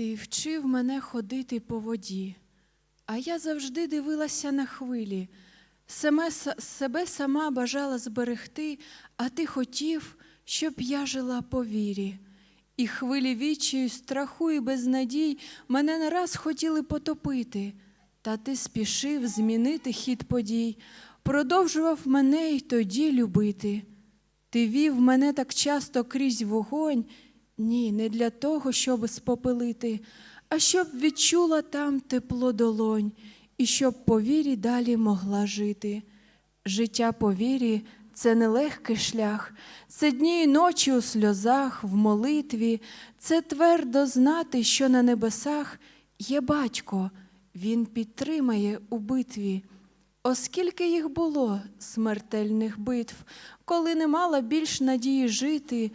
Ти вчив мене ходити по воді, а я завжди дивилася на хвилі. Саме, себе сама бажала зберегти, а ти хотів, щоб я жила по вірі. І хвилі відчаю, страху і безнадій мене не раз хотіли потопити, та ти спішив змінити хід подій, продовжував мене й тоді любити. Ти вів мене так часто крізь вогонь, ні, не для того, щоб спопилити, а щоб відчула там тепло долонь, і щоб по вірі далі могла жити. Життя по вірі це нелегкий шлях, це дні і ночі у сльозах, в молитві, це твердо знати, що на небесах є батько, він підтримає у битві. Оскільки їх було смертельних битв, коли не мала більш надії жити,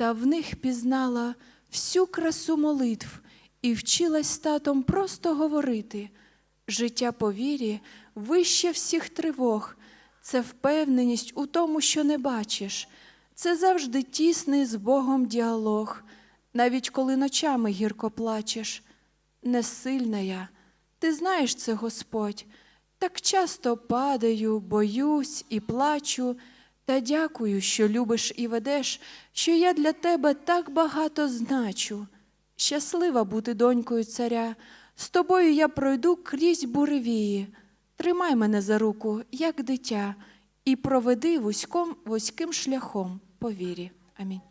та в них пізнала всю красу молитв і вчилась татом просто говорити. Життя по вірі вище всіх тривог, це впевненість у тому, що не бачиш, це завжди тісний з Богом діалог, навіть коли ночами гірко плачеш. Несильна я, ти знаєш це, Господь. Так часто падаю, боюсь і плачу, та дякую, що любиш і ведеш, що я для тебе так багато значу. Щаслива бути донькою царя, з тобою я пройду крізь буревії. Тримай мене за руку, як дитя, і проведи вузьком, вузьким шляхом по вірі. Амінь.